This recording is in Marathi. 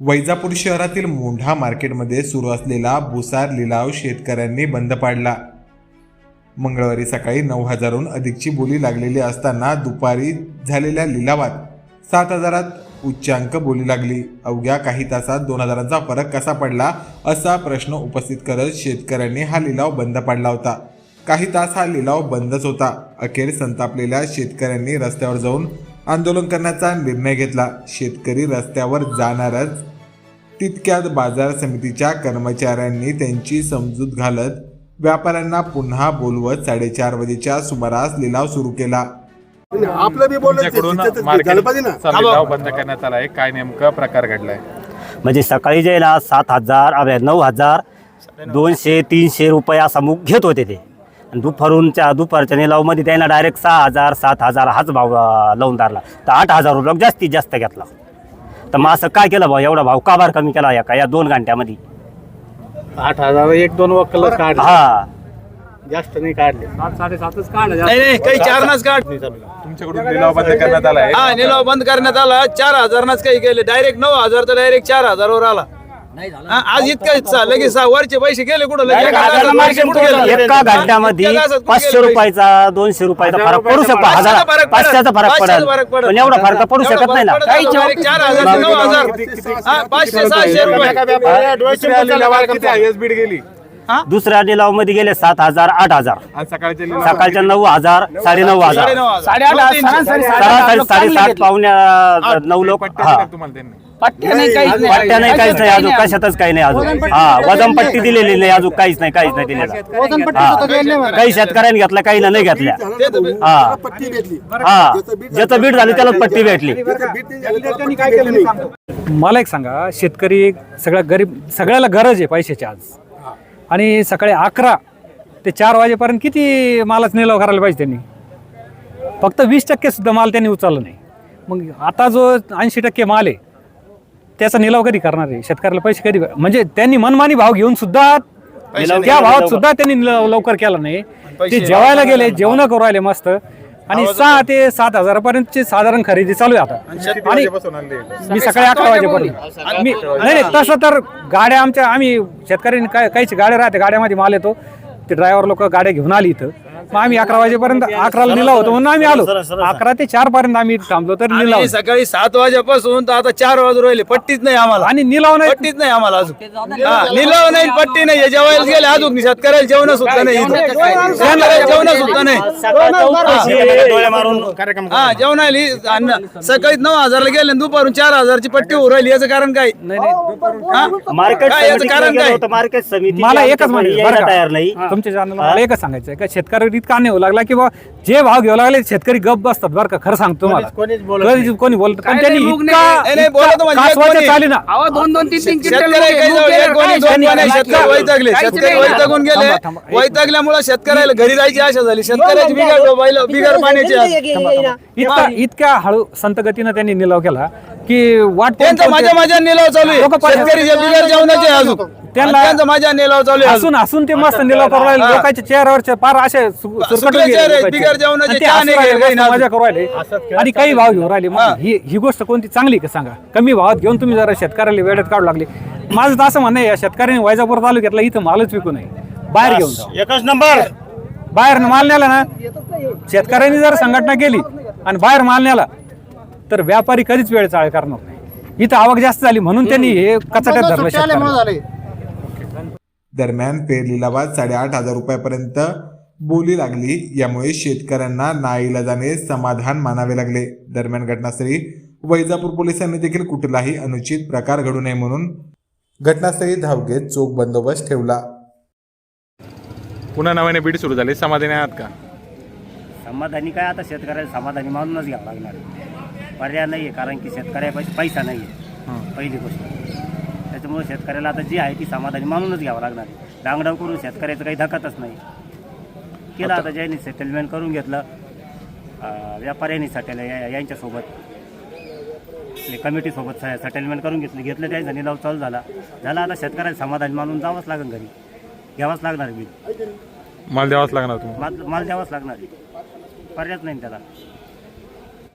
वैजापूर शहरातील मोंढा मार्केटमध्ये सुरू असलेला भुसार लिलाव शेतकऱ्यांनी बंद पाडला. मंगळवारी सकाळी नऊ हजारहून अधिकची बोली लागलेली असताना दुपारी झालेल्या लिलावात सात हजारात उच्चांक बोली लागली. अवघ्या काही तासात दोन हजारांचा फरक कसा पडला असा प्रश्न उपस्थित करत शेतकऱ्यांनी हा लिलाव बंद पाडला होता. काही तास हा लिलाव बंदच होता. अखेर संतापलेल्या शेतकऱ्यांनी रस्त्यावर जाऊन आंदोलन करण्याचा निर्णय घेतला. शेतकरी रस्त्यावर जाणारच तितक्यात बाजार समितीच्या कर्मचाऱ्यांनी त्यांची समजूत घालत व्यापाऱ्यांना पुन्हा बोलवत साडेचार वाजेच्या सुमारास लिलाव सुरू केला. आपलं बी तुमच्याकडून लिलाव बंद करण्यात आला आहे. काय नेमका प्रकार घडलाय? म्हणजे सकाळी जे ना सात हजार अबे नऊ हजार दोनशे तीनशे रुपये असा मुग घेत होते ते. आणि दुपारूनच्या दुपारच्या निलावमध्ये त्यांना डायरेक्ट सहा हजार सात हजार हाच भाव लावून धरला. तर आठ हजार रुपये जास्तीत जास्त घेतला. तर मग असं काय केलं भाऊ? एवढा भाव का बार कमी केला या का? या दोन घंट्यामध्ये. आठ हजार एक दोन वक्कल काढले. हा. जास्त नाही काढले. साडेसातच काढ नाही नाही काही चारनाच काढ तुमच्याकडून लिलाव बंद करण्यात आला आहे. हा निलाव बंद करण्यात आला. चार हजारनाच काही केले. डायरेक्ट नऊ हजार तर डायरेक्ट चार हजारवर आला. आज इतकं लगेच वरचे पैसे गेले कुठं? एका घंट्यामध्ये पाचशे? रुपयाचा दोनशे रुपयाचा फरक पडू शकतो हजार. पाचशेचा फरक पडेल. पण एवढा फरक पडू शकत नाही ना. चार हजार नऊ हजार. पाचशे सहाशे रुपये. दुसऱ्या गेली. निलावमध्ये गेले सात हजार आठ हजार. लिलाव सकाळच्या नऊ हजार साडे नऊ हजार. सरासरी साडेसात पावण्या नऊ लोक हा. पट्ट्या नाही काहीच नाही. पट्ट्या नाही काहीच नाही अजून कशातच काही नाही अजून. हा वजन पट्टी दिलेली नाही अजून काहीच नाही काहीच नाही दिलेलं. हा. काही शेतकऱ्यांनी घेतल्या काही नाही घेतल्या. हा. पट्टी भेटली हा. ज्याचं बीट झाली त्यालाच पट्टी भेटली. मला एक सांगा शेतकरी सगळ्या गरीब सगळ्याला गरज आहे पैशाची आज. आणि सकाळी अकरा ते चार वाजेपर्यंत किती मालाच निलाव करायला पाहिजे त्यांनी? फक्त वीस टक्के सुद्धा माल त्यांनी उचलला नाही. मग आता जो ऐंशी टक्के माल आहे त्याचा निलाव कधी करणार आहे? शेतकऱ्याला पैसे कधी म्हणजे त्यांनी मनमानी भाव घेऊन सुद्धा त्या भावात सुद्धा त्यांनी निलाव लवकर केला नाही. ते जेवायला गेले जेवण करू राहिले मस्त. आणि सहा ते सात हजारापर्यंतची साधारण खरेदी चालू आहे आता. आणि मी सकाळी अकरा वाजेपर्यंत. मी नाही नाही तसं तर गाड्या आमच्या आम्ही शेतकऱ्यांनी काय काहीची गाड्या राहते गाड्यामध्ये माल येतो. ते ड्रायव्हर लोक गाड्या घेऊन आली इथं. मग आम्ही अकरा वाजेपर्यंत अकराला निलाव होतो म्हणून आम्ही आलो. अकरा ते चार पर्यंत आम्ही थांबलो तर आम्ही सकाळी सात वाजेपासून तर आता चार वाजून राहिले पट्टीच नाही आम्हाला. आणि निलाव नाही. पट्टीच नाही आम्हाला अजून. हा, लिलाव नाही पट्टी नाही. हे जेवायला गेले अजून शेतकऱ्याला जेवण सुद्धा नाही इथं. शेतकऱ्याला जेवण सुद्धा नाही. डोळे मारून हा. जेवणाली अन्न सकाळी नऊ हजारला गेले आणि दुपारून चार हजारची पट्टी होऊ राहिली. याचं कारण काय. हा? मार्केट काय याचं कारण काय? मार्केट समिती मला एकच म्हणजे बरं का? तयार नाही. तुमच्या चॅनलला मला एकच सांगायचं आहे का शेतकरी इतका नाही होऊ लागला की बा जे भाव घेऊ लागले शेतकरी गप बसतात बरं का खरं सांगतो तुम्हाला. कधीच कोणी बोलत पण त्यांनी नाही, नाही, बोलतो म्हणजे एक कासवाच्या कोणी. चाली ना अहो दोन दोन तीन तीन क्विंटल शेतकरी काही जाऊ एक कोणी दोन त्यांनी- कोणी शेतकरी वैतागले. काहीच शेतकरी नाही. वैतागून गेले. थांबा, थांबा. एक- वैतागल्यामुळे शेतकऱ्याला घरी जायची आशा झाली. शेतकऱ्याची बिगर बैल बिगर पाण्याची आज. इतका इतक्या हळू संत गतीनं त्यांनी निलाव केला की वाट त्यांचा माझ्या माझ्या निलाव चालू आहे. लोकं. शेतकरी जे बिगर जेवणाचे आहे अजून. त्यांना- त्यांचा माझ्या निलाव चालू आहे अजून. हसून हसून ते मस्त निलाव करू राहिले. लोकांच्या चेहऱ्यावरचे पार असे सु- सुरकटून सुकले गेले चेहरे, लोकांचे. बिगर जेवणाचे आणि ते चहा हसू नाही राहिले, घेत काही मस्त ना. मजा करू राहिले. आणि काही भाव घेऊन राहिले. मग ही. ही गोष्ट कोणती? चांगली का सांगा? कमी भावात घेऊन तुम्ही जरा शेतकऱ्याला वेळेत काढू लागले. माझं तर असं म्हणणं आहे या शेतकऱ्यांनी वैजापूर तालुक्यातला इथं मालच विकू नये. बाहेर घेऊन जा. एकच नंबर. बाहेर माल नेला ना शेतकऱ्यांनी जर संघटना केली आणि बाहेर माल नेला तर व्यापारी कधीच वेळ चाळ करणार नाही. इथं आवक जास्त झाली म्हणून त्यांनी हे कचाट्यात धरलं शेतकऱ्यांना. दरम्यान पेर लिलावात साडेआठ हजार रुपयापर्यंत बोली लागली. यामुळे शेतकऱ्यांना नाईलाजाने समाधान मानावे लागले. दरम्यान घटनास्थळी वैजापूर पोलिसांनी देखील कुठलाही अनुचित प्रकार घडू नये म्हणून घटनास्थळी धाव घेत चोख बंदोबस्त ठेवला. पुन्हा नव्याने बीड सुरू झाली. समाधानी आहात का? समाधानी काय? आता शेतकऱ्याला समाधानी मानूनच घ्यावं लागणार. आहे. पर्याय नाही आहे कारण की शेतकऱ्यापाशी पैसा नाही आहे पहिली गोष्ट. त्याच्यामुळे शेतकऱ्याला आता जी आहे ती समाधानी मानूनच घ्यावं लागणार. आहे डांगडाव करून शेतकऱ्याचं काही धकतच नाही. केलं आता ज्यांनी सेटलमेंट करून घेतलं अं, व्यापाऱ्यांनी सेटल यांच्यासोबत. आपले कमिटीसोबत सेटलमेंट करून घेतलं घेतलं त्यांचा निलाव चालू झाला. झाला आता शेतकऱ्याला समाधानी मानून जावंच लागेल घरी. घ्यावंच लागणार बिल. माल द्यावाच लागणार तुम्हाला? माल माल द्यावाच लागणार आहे. पर्यायच नाही त्याला.